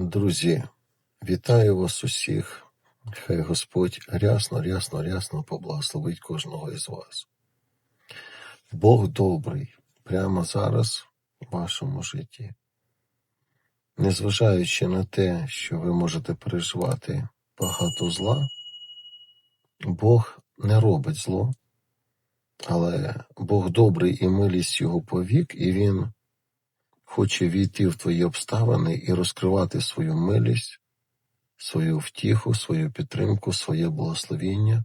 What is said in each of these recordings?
Друзі, вітаю вас усіх. Хай Господь рясно, рясно, рясно поблагословить кожного із вас. Бог добрий прямо зараз в вашому житті. Незважаючи на те, що ви можете переживати багато зла, Бог не робить зло, але Бог добрий і милість його повік, і Він хоче війти в твої обставини і розкривати свою милість, свою втіху, свою підтримку, своє благословіння,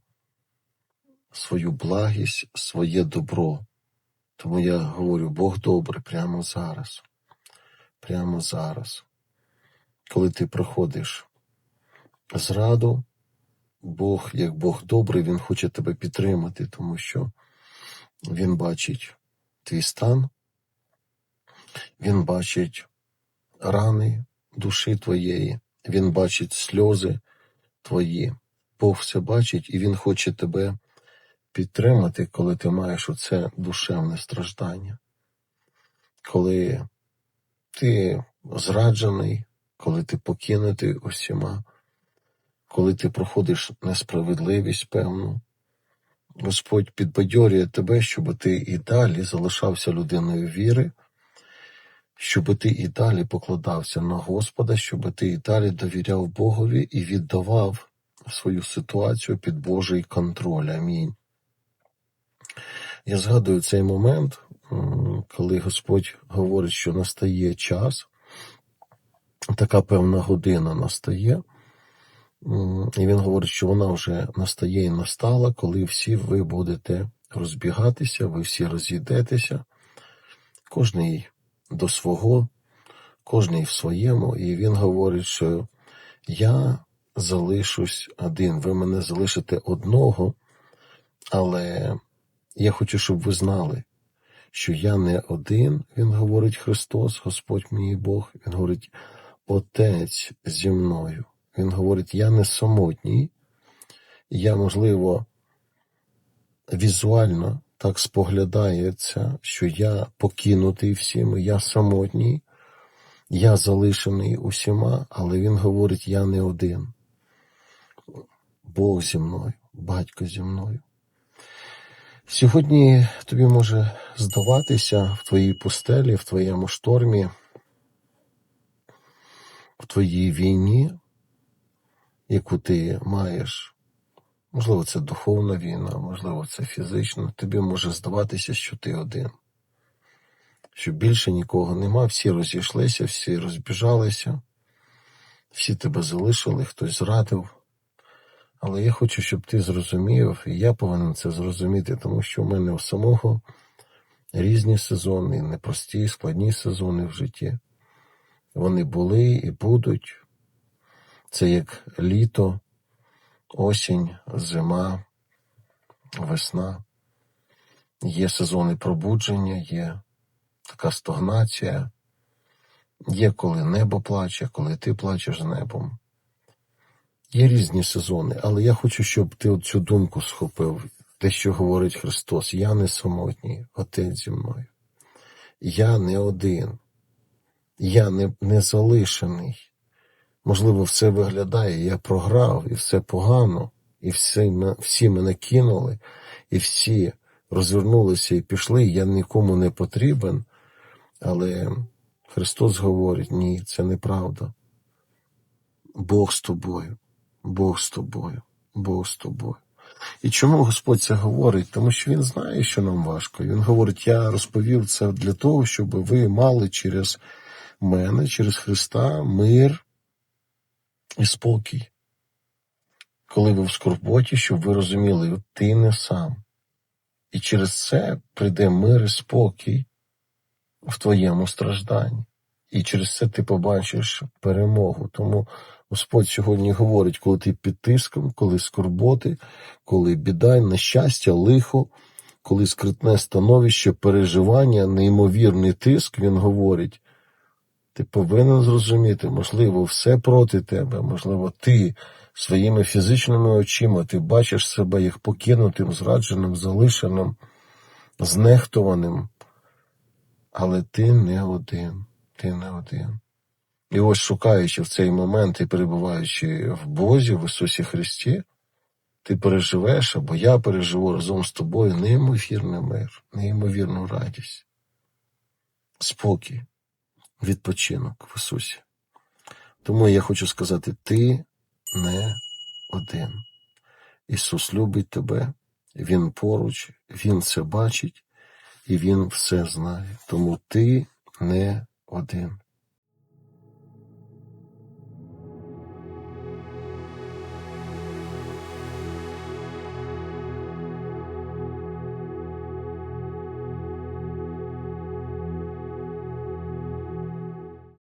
свою благість, своє добро. Тому я говорю, Бог добрий прямо зараз, прямо зараз. Коли ти проходиш зраду, Бог, як Бог добрий, Він хоче тебе підтримати, тому що Він бачить твій стан, Він бачить рани душі твоєї, Він бачить сльози твої. Бог все бачить, і Він хоче тебе підтримати, коли ти маєш оце душевне страждання, коли ти зраджений, коли ти покинутий усіма, коли ти проходиш несправедливість певну. Господь підбадьорює тебе, щоб ти і далі залишався людиною віри, щоб ти і далі покладався на Господа, щоб ти і далі довіряв Богові і віддавав свою ситуацію під Божий контроль. Амінь. Я згадую цей момент, коли Господь говорить, що настає час, така певна година настає. І він говорить, що вона вже настає і настала, коли всі ви будете розбігатися, ви всі розійдетеся, кожний до свого, кожний в своєму. І він говорить, що я залишусь один, ви мене залишите одного, але я хочу, щоб ви знали, що я не один, він говорить Христос, Господь мій Бог, він говорить Отець зі мною. Він говорить, я не самотній, я, можливо, візуально так споглядається, що я покинутий всіми, я самотній, я залишений усіма, але він говорить, я не один. Бог зі мною, батько зі мною. Сьогодні тобі може здаватися в твоїй пустелі, в твоєму штормі, в твоїй війні, яку ти маєш. Можливо, це духовна війна, можливо, це фізична. Тобі може здаватися, що ти один, що більше нікого нема, всі розійшлися, всі розбіжалися, всі тебе залишили, хтось зрадив. Але я хочу, щоб ти зрозумів, і я повинен це зрозуміти, тому що в мене у самого різні сезони, непрості, складні сезони в житті. Вони були і будуть. Це як літо, осінь, зима, весна. Є сезони пробудження, є така стогнація, є коли небо плаче, коли ти плачеш небом. Є різні сезони, але я хочу, щоб ти цю думку схопив, те, що говорить Христос. Я не самотній, Отець зі мною. Я не один, я не, не залишений. Можливо, все виглядає, я програв, і все погано, і всі, всі мене кинули, і всі розвернулися і пішли, я нікому не потрібен. Але Христос говорить, ні, це неправда. Бог з тобою. Бог з тобою, Бог з тобою. І чому Господь це говорить? Тому що Він знає, що нам важко. Він говорить, я розповів це для того, щоб ви мали через мене, через Христа, мир і спокій. Коли ви в скорботі, щоб ви розуміли, ти не сам. І через це прийде мир і спокій в твоєму стражданні. І через це ти побачиш перемогу. Тому Господь сьогодні говорить, коли ти під тиском, коли скорботи, коли біда, нещастя, лихо, коли скритне становище, переживання, неймовірний тиск, він говорить, ти повинен зрозуміти, можливо, все проти тебе, можливо, ти своїми фізичними очима ти бачиш себе як покинутим, зрадженим, залишеним, знехтованим, але ти не один, ти не один. І ось шукаючи в цей момент і перебуваючи в Бозі, в Ісусі Христі, ти переживеш, або я переживу разом з тобою неймовірний мир, неймовірну радість, спокій, відпочинок в Ісусі. Тому я хочу сказати: ти не один. Ісус любить тебе, Він поруч, Він все бачить і Він все знає. Тому ти не один.